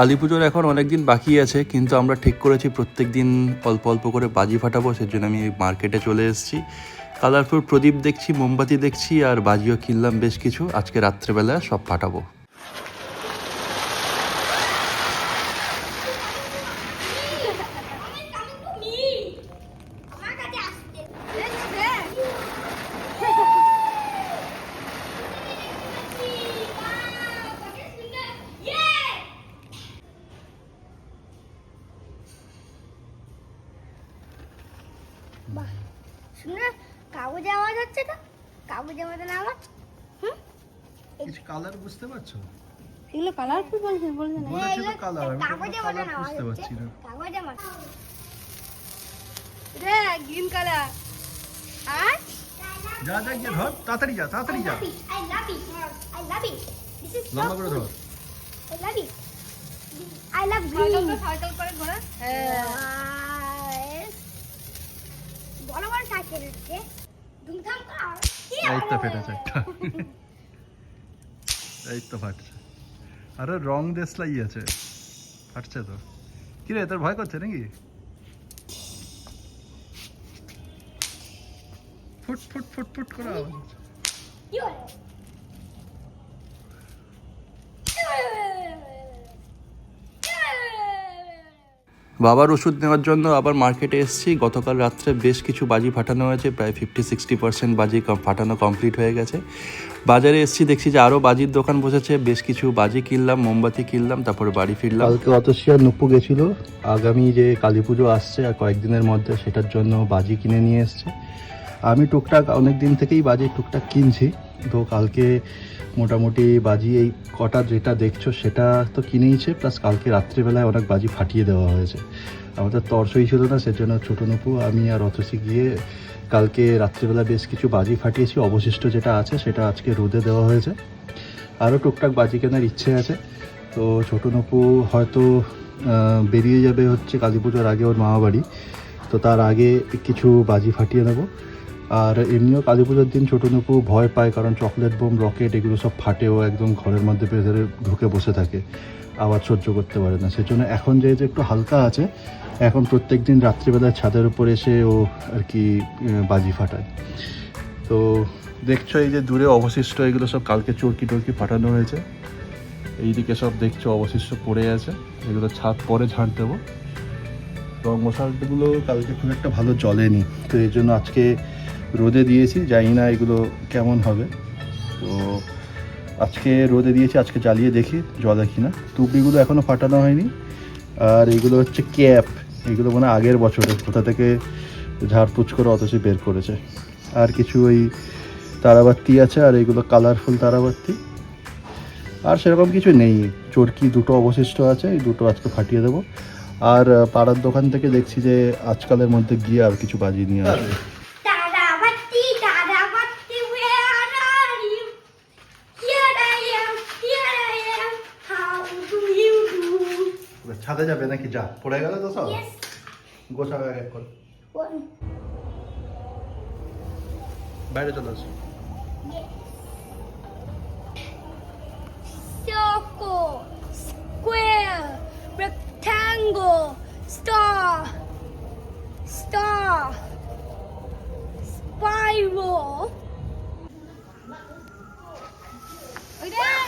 কালী পুজোর এখন অনেক দিন বাকি আছে, কিন্তু আমরা ঠিক করেছি প্রত্যেক দিন অল্প অল্প করে বাজি ফাটাবো, সেজন্য আমি মার্কেটে চলে এসেছি। কালারফুল প্রদীপ দেখছি, মোমবাতি দেখছি, আর বাজিও কিনলাম বেশ কিছু। আজকে রাত্রেবেলা সব ফাটাবো। বাহ শুনে কাগজে আওয়াজ হচ্ছে তো? কাগজে মতন আওয়াজ? হুম? কিছু কালার বুঝতে পারছ? এগুলো কালারফুল বলছে? বলছে না। তো কালার তো কাগজে মতন আওয়াজ হচ্ছে। কাগজে মতন রে গ্রিন কালার আর? যা যা গিয়ে ধর তাড়াতাড়ি যা তাড়াতাড়ি যা। I love it I love it this is লম্বা করে ধর। I love it I love green cycle করে ঘোরা। বড় সাইকেল হচ্ছে ধুমধাম এই তো ফেটেছে একটা। এই তো ফাটছে। আরে রং দেশলাই আছে। ফাটছে তো। কিরে তোর ভয় করছে নাকি? ফুট ফুট ফুট ফুট করে আওয়াজ কি হলো? বাবার ওষুধ নেওয়ার জন্য আবার মার্কেটে এসেছি। গতকাল রাত্রে বেশ কিছু বাজি ফাটানো হয়েছে, প্রায় ফিফটি সিক্সটি পার্সেন্ট বাজি ফাটানো কমপ্লিট হয়ে গেছে। বাজারে এসেছি, দেখছি যে আরও বাজির দোকান বসেছে। বেশ কিছু বাজি কিনলাম, মোমবাতি কিনলাম, তারপরে বাড়ি ফিরলাম। কালকে অতসিয়া নুপু গেছিল। আগামী যে কালী পুজো আসছে আর কয়েকদিনের মধ্যে সেটার জন্য বাজি কিনে নিয়ে এসছে। আমি টুকটাক অনেক দিন থেকেই বাজি টুকটাক কিনছি। তো কালকে মোটামুটি বাজি এই কটা যেটা দেখছ সেটা তো কিনেইছে প্লাস কালকে রাত্রিবেলায় অনেক বাজি ফাটিয়ে দেওয়া হয়েছে। আমাদের তর্সই ছিল না, সেজন্য ছোটো নুপু আমি আর অতসি গিয়ে কালকে রাত্রিবেলা বেশ কিছু বাজি ফাটিয়েছি। অবশিষ্ট যেটা আছে সেটা আজকে রোদে দেওয়া হয়েছে। আরও টুকটাক বাজি কেনার ইচ্ছে আছে। তো ছোটো নপু হয়তো বেরিয়ে যাবে হচ্ছে কালী পুজোর আগে ওর মামা বাড়ি তো তার আগে কিছু বাজি ফাটিয়ে নেব। আর এমনিও কালী পুজোর দিন ছোটো নপু ভয় পায়, কারণ চকলেট বোম রকেট এগুলো সব ফাটেও একদম ঘরের মধ্যে ভেতরে ঢুকে বসে থাকে আওয়াজ সহ্য করতে পারে না। সেজন্য এখন যেহেতু একটু হালকা আছে, এখন প্রত্যেক দিন রাত্রিবেলায় ছাদের উপর এসে ও আর কি বাজি ফাটায়। তো দেখছ এই যে দূরে অবশিষ্ট এগুলো সব কালকে চরকি টরকি ফাটানো হয়েছে। এইদিকে সব দেখছ অবশিষ্ট পড়ে আছে, এগুলো ছাদ পরে ঝাঁট দেবো। রং মশালগুলো কালকে খুব একটা ভালো জ্বলেনি, তো এই জন্য আজকে রোদে দিয়েছি, জানি না এগুলো কেমন হবে। তো আজকে রোদে দিয়েছি, আজকে জ্বালিয়ে দেখি জলে কিনা। টুপিগুলো এখনও ফাটানো হয়নি। আর এগুলো হচ্ছে ক্যাপ। এগুলো মানে আগের বছরে কোথা থেকে ঝাড়পুচ করে অথচি বের করেছে। আর কিছু ওই তারাবাতি আছে, আর এগুলো কালারফুল তারাবাতি। আর সেরকম কিছু নেই। চরকি দুটো অবশিষ্ট আছে, এই দুটো আজকে ফাটিয়ে দেবো। আর পাড়ার দোকান থেকে দেখছি যে আজকালের মধ্যে গিয়ে আর কিছু বাজিয়ে নিয়ে আসবে। ছাদে যাবে নাকি যা পড়ে গেল তো সব গোছাবে এক এক করে বাইরে চলে আসো circle square rectangle star star spiral একটু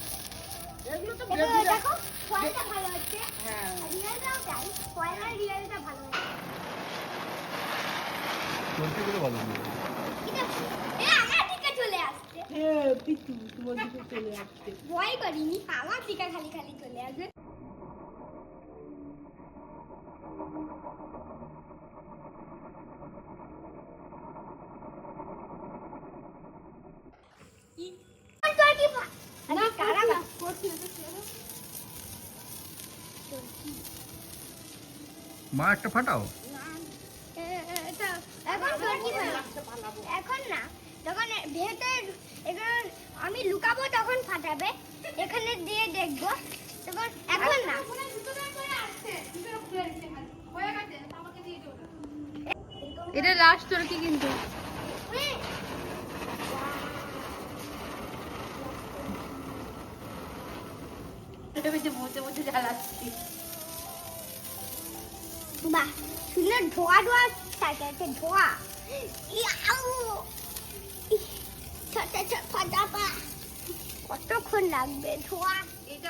ভয় করিনি আমার দিকে খালি খালি চলে আসবে তোর কি ফা- আরে কারা বা- করছি না তো ছেড়ে দাও। মা একটা ফাটাও এখন না যখন ভেতর এগুলো আমি লুকাবো তখন ফাটাবে এখানে দিয়ে দেখব তখন এখন না। হয়ে। এটা লাস্ট তোর কি কিন্তু হুম। বসে বসে জ্বালাচ্ছি। বাহ সুন্দর ধোয়া ধোয়া থাকে আছে ধোয়া। কতক্ষণ লাগবে ধোয়া? এটা